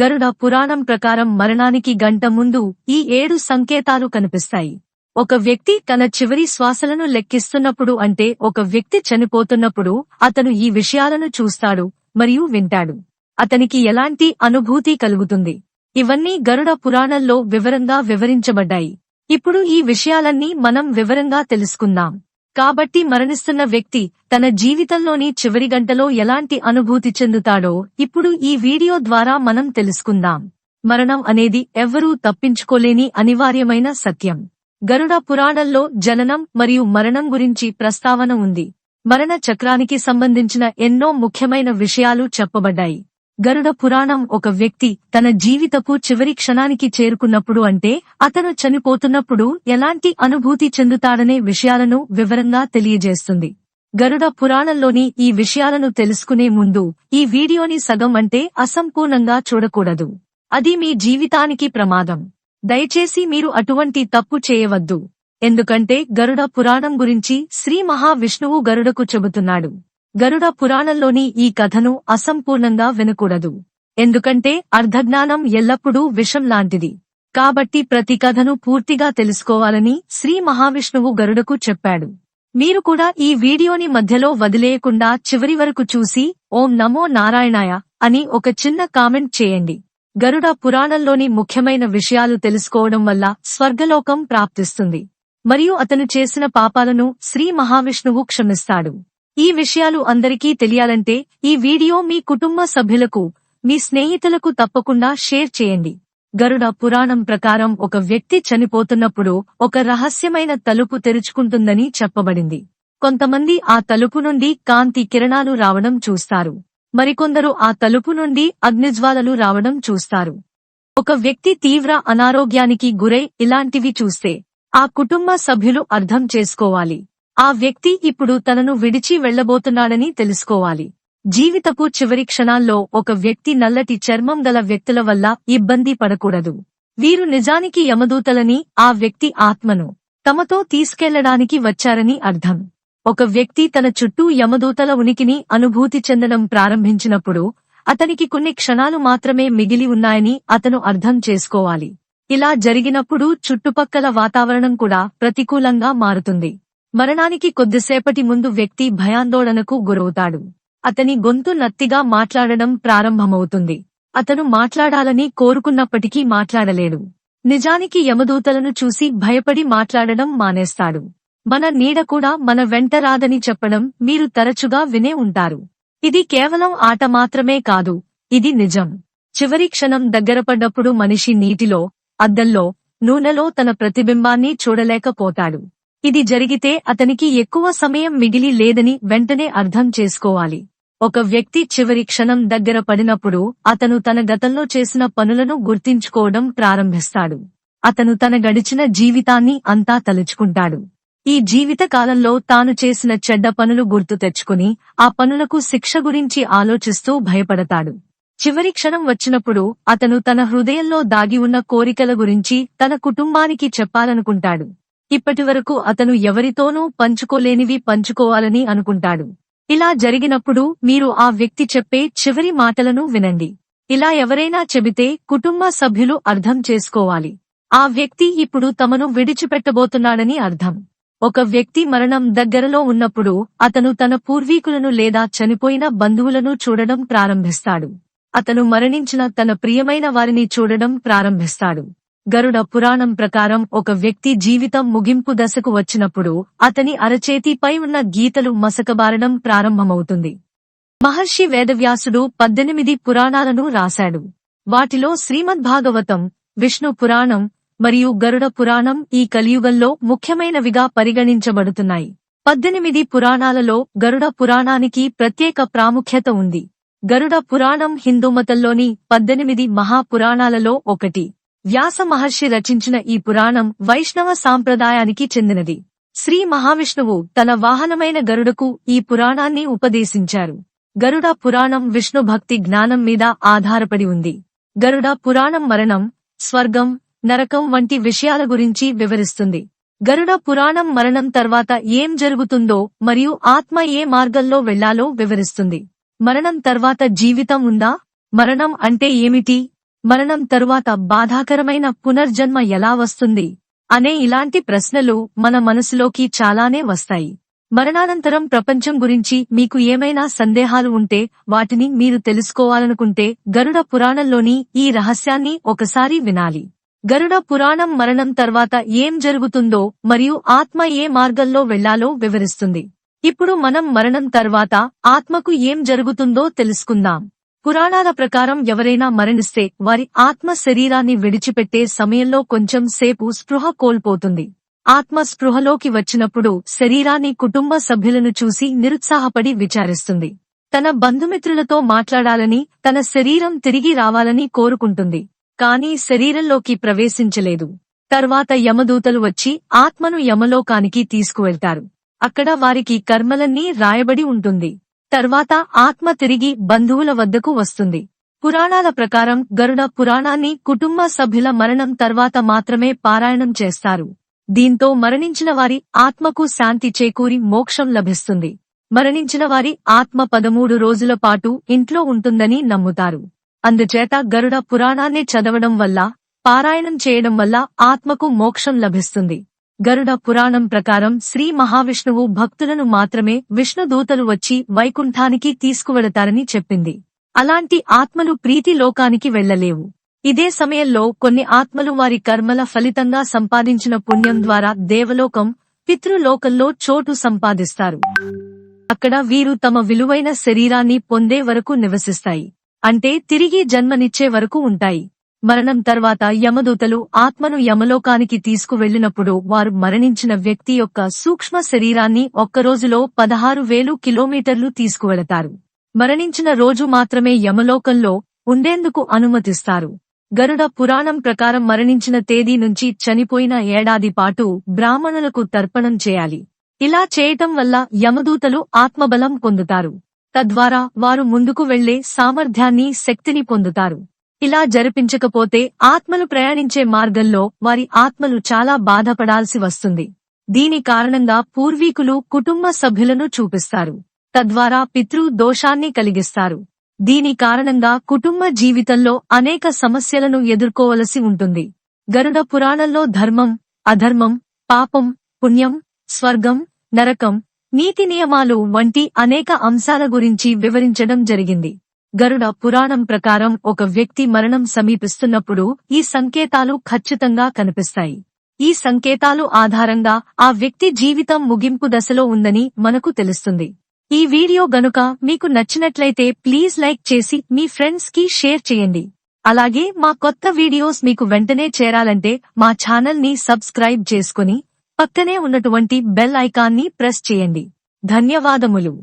గరుడ పురాణం ప్రకారం మరణానికి గంట ముందు ఈ ఏడు సంకేతాలు కనిపిస్తాయి. ఒక వ్యక్తి తన చివరి శ్వాసలను లెక్కిస్తున్నప్పుడు అంటే ఒక వ్యక్తి చనిపోతున్నప్పుడు అతను ఈ విషయాలను చూస్తాడు మరియు వింటాడు. అతనికి ఎలాంటి అనుభూతి కలుగుతుంది? ఇవన్నీ గరుడ పురాణంలో వివరంగా వివరించబడ్డాయి. ఇప్పుడు ఈ విషయాలన్నీ మనం వివరంగా తెలుసుకుందాం. కాబట్టి మరణిస్తున్న వ్యక్తి తన జీవితంలోని చివరి గంటలో ఎలాంటి అనుభూతి చెందుతాడో ఇప్పుడు ఈ వీడియో ద్వారా మనం తెలుసుకుందాం. మరణం అనేది ఎవ్వరూ తప్పించుకోలేని అనివార్యమైన సత్యం. గరుడ పురాణంలో జననం మరియు మరణం గురించి ప్రస్తావన ఉంది. మరణ చక్రానికి సంబంధించిన ఎన్నో ముఖ్యమైన విషయాలు చెప్పబడ్డాయి. గరుడ పురాణం ఒక వ్యక్తి తన జీవితపు చివరి క్షణానికి చేరుకున్నప్పుడు అంటే అతను చనిపోతున్నప్పుడు ఎలాంటి అనుభూతి చెందుతాడనే విషయాలను వివరంగా తెలియజేస్తుంది. గరుడ పురాణంలోని ఈ విషయాలను తెలుసుకునే ముందు ఈ వీడియోని సగం అంటే అసంపూర్ణంగా చూడకూడదు. అది మీ జీవితానికి ప్రమాదం. దయచేసి మీరు అటువంటి తప్పు చేయవద్దు. ఎందుకంటే గరుడ పురాణం గురించి శ్రీ మహావిష్ణువు గరుడకు చెబుతున్నాడు. గరుడ పురాణంలోని ఈ కథను అసంపూర్ణంగా వినకూడదు. ఎందుకంటే అర్ధజ్ఞానం ఎల్లప్పుడూ విషం లాంటిది. కాబట్టి ప్రతి కథను పూర్తిగా తెలుసుకోవాలని శ్రీ మహావిష్ణువు గరుడకు చెప్పాడు. మీరు కూడా ఈ వీడియోని మధ్యలో వదిలేయకుండా చివరి వరకు చూసి ఓం నమో నారాయణాయ అని ఒక చిన్న కామెంట్ చేయండి. గరుడ పురాణంలోని ముఖ్యమైన విషయాలు తెలుసుకోవడం వల్ల స్వర్గలోకం ప్రాప్తిస్తుంది. మరియు అతను చేసిన పాపాలను శ్రీ మహావిష్ణువు క్షమిస్తాడు. ఈ విషయాలు అందరికీ తెలియాలంటే ఈ వీడియో మీ కుటుంబ సభ్యులకు మీ స్నేహితులకు తప్పకుండా షేర్ చేయండి. గరుడ పురాణం ప్రకారం ఒక వ్యక్తి చనిపోతున్నప్పుడు ఒక రహస్యమైన తలుపు తెరుచుకుంటుందని చెప్పబడింది. కొంతమంది ఆ తలుపు నుండి కాంతి కిరణాలు రావడం చూస్తారు. మరికొందరు ఆ తలుపు నుండి అగ్నిజ్వాలలు రావడం చూస్తారు. ఒక వ్యక్తి తీవ్ర అనారోగ్యానికి గురై ఇలాంటివి చూస్తే ఆ కుటుంబ సభ్యులు అర్థం చేసుకోవాలి. ఆ వ్యక్తి ఇప్పుడు తనను విడిచి వెళ్ళబోతున్నాడని తెలుసుకోవాలి. జీవితపు చివరి క్షణాల్లో ఒక వ్యక్తి నల్లటి చర్మం గల వ్యక్తుల వల్ల ఇబ్బంది పడకూడదు. వీరు నిజానికి యమదూతలని ఆ వ్యక్తి ఆత్మను తమతో తీసుకెళ్ళడానికి వచ్చారని అర్థం. ఒక వ్యక్తి తన చుట్టూ యమదూతల ఉనికిని అనుభూతి చెందడం ప్రారంభించినప్పుడు అతనికి కొన్ని క్షణాలు మాత్రమే మిగిలి ఉన్నాయని అతను అర్థం చేసుకోవాలి. ఇలా జరిగినప్పుడు చుట్టుపక్కల వాతావరణం కూడా ప్రతికూలంగా మారుతుంది. మరణానికి కొద్దిసేపటి ముందు వ్యక్తి భయాందోళనకు గురవుతాడు. అతని గొంతు నత్తిగా మాట్లాడడం ప్రారంభమవుతుంది. అతను మాట్లాడాలని కోరుకున్నప్పటికీ మాట్లాడలేడు. నిజానికి యమదూతలను చూసి భయపడి మాట్లాడడం మానేస్తాడు. మన నీడ కూడా మన వెంట రాదని చెప్పడం మీరు తరచుగా వినే ఉంటారు. ఇది కేవలం ఆట మాత్రమే కాదు ఇది నిజం. చివరి క్షణం దగ్గరపడ్డప్పుడు మనిషి నీటిలో అద్దల్లో నూనెలో తన ప్రతిబింబాన్ని చూడలేకపోతాడు. ఇది జరిగితే అతనికి ఎక్కువ సమయం మిగిలి లేదని వెంటనే అర్థం చేసుకోవాలి. ఒక వ్యక్తి చివరి క్షణం దగ్గర పడినప్పుడు అతను తన గతంలో చేసిన పనులను గుర్తించుకోవడం ప్రారంభిస్తాడు. అతను తన గడిచిన జీవితాన్ని అంతా తలుచుకుంటాడు. ఈ జీవిత కాలంలో తాను చేసిన చెడ్డ పనులు గుర్తు తెచ్చుకుని ఆ పనులకు శిక్ష గురించి ఆలోచిస్తూ భయపడతాడు. చివరి క్షణం వచ్చినప్పుడు అతను తన హృదయంలో దాగి ఉన్న కోరికల గురించి తన కుటుంబానికి చెప్పాలనుకుంటాడు. ఇప్పటివరకు అతను ఎవరితోనూ పంచుకోలేనివి పంచుకోవాలని అనుకుంటాడు. ఇలా జరిగినప్పుడు మీరు ఆ వ్యక్తి చెప్పే చివరి మాటలను వినండి. ఇలా ఎవరైనా చెబితే కుటుంబ సభ్యులు అర్థం చేసుకోవాలి. ఆ వ్యక్తి ఇప్పుడు తమను విడిచిపెట్టబోతున్నాడని అర్థం. ఒక వ్యక్తి మరణం దగ్గరలో ఉన్నప్పుడు అతను తన పూర్వీకులను లేదా చనిపోయిన బంధువులను చూడడం ప్రారంభిస్తాడు. అతను మరణించిన తన ప్రియమైన వారిని చూడడం ప్రారంభిస్తాడు. గరుడ పురాణం ప్రకారం ఒక వ్యక్తి జీవితం ముగింపు దశకు వచ్చినప్పుడు అతని అరచేతిపై ఉన్న గీతలు మసకబారడం ప్రారంభమవుతుంది. మహర్షి వేదవ్యాసుడు పద్దెనిమిది పురాణాలను రాశాడు. వాటిలో శ్రీమద్భాగవతం విష్ణు పురాణం మరియు గరుడ పురాణం ఈ కలియుగంలో ముఖ్యమైనవిగా పరిగణించబడుతున్నాయి. పద్దెనిమిది పురాణాలలో గరుడ పురాణానికి ప్రత్యేక ప్రాముఖ్యత ఉంది. గరుడ పురాణం హిందూమతంలోని పద్దెనిమిది మహాపురాణాలలో ఒకటి. వ్యాస మహర్షి రచించిన ఈ పురాణం వైష్ణవ సాంప్రదాయానికి చెందినది. శ్రీ మహావిష్ణువు తన వాహనమైన గరుడకు ఈ పురాణాన్ని ఉపదేశించారు. గరుడ పురాణం విష్ణు భక్తి జ్ఞానం మీద ఆధారపడి ఉంది. గరుడ పురాణం మరణం స్వర్గం నరకం వంటి విషయాల గురించి వివరిస్తుంది. గరుడ పురాణం మరణం తర్వాత ఏం జరుగుతుందో మరియు ఆత్మ ఏ మార్గంలో వెళ్ళాలో వివరిస్తుంది. మరణం తర్వాత జీవితం ఉందా? మరణం అంటే ఏమిటి? మరణం తరువాత బాధాకరమైన పునర్జన్మ ఎలా వస్తుంది? అనే ఇలాంటి ప్రశ్నలు మన మనసులోకి చాలానే వస్తాయి. మరణానంతరం ప్రపంచం గురించి మీకు ఏమైనా సందేహాలు ఉంటే వాటిని మీరు తెలుసుకోవాలనుకుంటే గరుడ పురాణంలోని ఈ రహస్యాన్ని ఒకసారి వినాలి. గరుడ పురాణం మరణం తర్వాత ఏం జరుగుతుందో మరియు ఆత్మ ఏ మార్గంలో వెళ్ళాలో వివరిస్తుంది. ఇప్పుడు మనం మరణం తర్వాత ఆత్మకు ఏం జరుగుతుందో తెలుసుకుందాం. పురాణాల ప్రకారం ఎవరైనా మరణిస్తే వారి ఆత్మ శరీరాన్ని విడిచిపెట్టే సమయంలో కొంచెం సేపు స్పృహ కోల్పోతుంది. ఆత్మ స్పృహలోకి వచ్చినప్పుడు శరీరాన్ని కుటుంబ సభ్యులను చూసి నిరుత్సాహపడి విచారిస్తుంది. తన బంధుమిత్రులతో మాట్లాడాలని తన శరీరం తిరిగి రావాలని కోరుకుంటుంది. కానీ శరీరంలోకి ప్రవేశించలేదు. తర్వాత యమదూతలు వచ్చి ఆత్మను యమలోకానికి తీసుకువెళ్తారు. అక్కడ వారికి కర్మలన్నీ రాయబడి ఉంటుంది. తర్వాత ఆత్మ తిరిగి బంధువుల వద్దకు వస్తుంది. పురాణాల ప్రకారం గరుడ పురాణాన్ని కుటుంబ సభ్యుల మరణం తర్వాత మాత్రమే పారాయణం చేస్తారు. దీంతో మరణించిన వారి ఆత్మకు శాంతి చేకూరి మోక్షం లభిస్తుంది. మరణించిన వారి ఆత్మ పదమూడు రోజుల పాటు ఇంట్లో ఉంటుందని నమ్ముతారు. అందుచేత గరుడ పురాణాన్ని చదవడం వల్ల పారాయణం చేయడం వల్ల ఆత్మకు మోక్షం లభిస్తుంది. గరుడ పురాణం ప్రకారం శ్రీ మహావిష్ణువు భక్తులను మాత్రమే విష్ణుదూతలు వచ్చి వైకుంఠానికి తీసుకువెళతారని చెప్పింది. అలాంటి ఆత్మలు ప్రీతి లోకానికి వెళ్ళలేవు ఇదే సమయంలో కొన్ని ఆత్మలు వారి కర్మల ఫలితంగా సంపాదించిన పుణ్యం ద్వారా దేవలోకం పితృలోకంలో చోటు సంపాదిస్తారు. అక్కడ వీరు తమ విలువైన శరీరాన్ని పొందే వరకు నివసిస్తాయి. అంటే తిరిగి జన్మనిచ్చే వరకు ఉంటాయి. మరణం తర్వాత యమదూతలు ఆత్మను యమలోకానికి తీసుకువెళ్ళినప్పుడు వారు మరణించిన వ్యక్తి యొక్క సూక్ష్మ శరీరాన్ని ఒక్కరోజులో పదహారు వేలు కిలోమీటర్లు తీసుకువెళతారు. మరణించిన రోజు మాత్రమే యమలోకంలో ఉండేందుకు అనుమతిస్తారు. గరుడ పురాణం ప్రకారం మరణించిన తేదీ నుంచి చనిపోయిన ఏడాది పాటు బ్రాహ్మణులకు తర్పణం చేయాలి. ఇలా చేయటం వల్ల యమదూతలు ఆత్మబలం పొందుతారు. తద్వారా వారు ముందుకు వెళ్ళే సామర్థ్యాన్ని శక్తిని పొందుతారు. ఇలా జరిపించకపోతే ఆత్మలు ప్రయాణించే మార్గంలో వారి ఆత్మలు చాలా బాధపడాల్సి వస్తుంది. దీని కారణంగా పూర్వీకులు కుటుంబ సభ్యులను చూపిస్తారు. తద్వారా పితృ దోషాన్ని కలిగిస్తారు. దీని కారణంగా కుటుంబ జీవితంలో అనేక సమస్యలను ఎదుర్కోవలసి ఉంటుంది. గరుడ పురాణంలో ధర్మం అధర్మం పాపం పుణ్యం స్వర్గం నరకం నీతి నియమాలు వంటి అనేక అంశాల గురించి వివరించడం జరిగింది. గరుడ పురాణం ప్రకారం ఒక వ్యక్తి మరణం సమీపిస్తున్నప్పుడు ఈ సంకేతాలు ఖచ్చితంగా కనిపిస్తాయి. ఈ సంకేతాలు ఆధారంగా ఆ వ్యక్తి జీవితం ముగింపు దశలో ఉందని మనకు తెలుస్తుంది. ఈ వీడియో గనుక మీకు నచ్చినట్లయితే ప్లీజ్ లైక్ చేసి మీ ఫ్రెండ్స్కి షేర్ చేయండి. అలాగే మా కొత్త వీడియోస్ మీకు వెంటనే చేరాలంటే మా ఛానల్ని సబ్స్క్రైబ్ చేసుకుని పక్కనే ఉన్నటువంటి బెల్ ఐకాన్ని ప్రెస్ చేయండి. ధన్యవాదములు.